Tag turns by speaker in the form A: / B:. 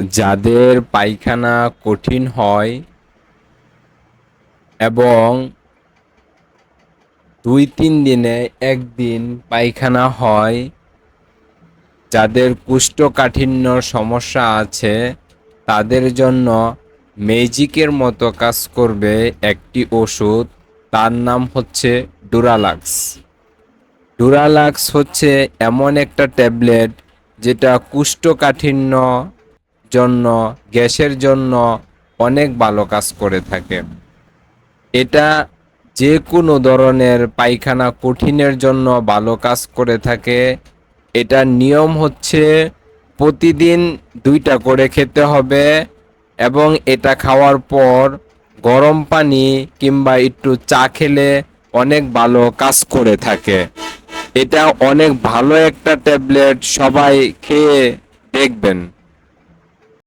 A: যাদের পায়খানা কঠিন হয় এবং দুই তিন দিনে একদিন পায়খানা হয়, যাদের কুষ্ঠকাঠিন্য সমস্যা আছে, তাদের জন্য ম্যাজিকের মতো কাজ করবে একটি ওষুধ। তার নাম হচ্ছে ডুরালাক্স। ডুরালাক্স হচ্ছে এমন একটা ট্যাবলেট যেটা কুষ্ঠকাঠিন্য জন্য, গ্যাসের জন্য অনেক ভালো কাজ করে থাকে। এটা যে কোনো ধরনের পায়খানা কঠিনের জন্য ভালো কাজ করে থাকে। এটার নিয়ম হচ্ছে প্রতিদিন দুইটা করে খেতে হবে এবং এটা খাওয়ার পর গরম পানি কিংবা একটু চা খেলে অনেক ভালো কাজ করে থাকে। এটা অনেক ভালো একটা ট্যাবলেট, সবাই খেয়ে দেখবেন।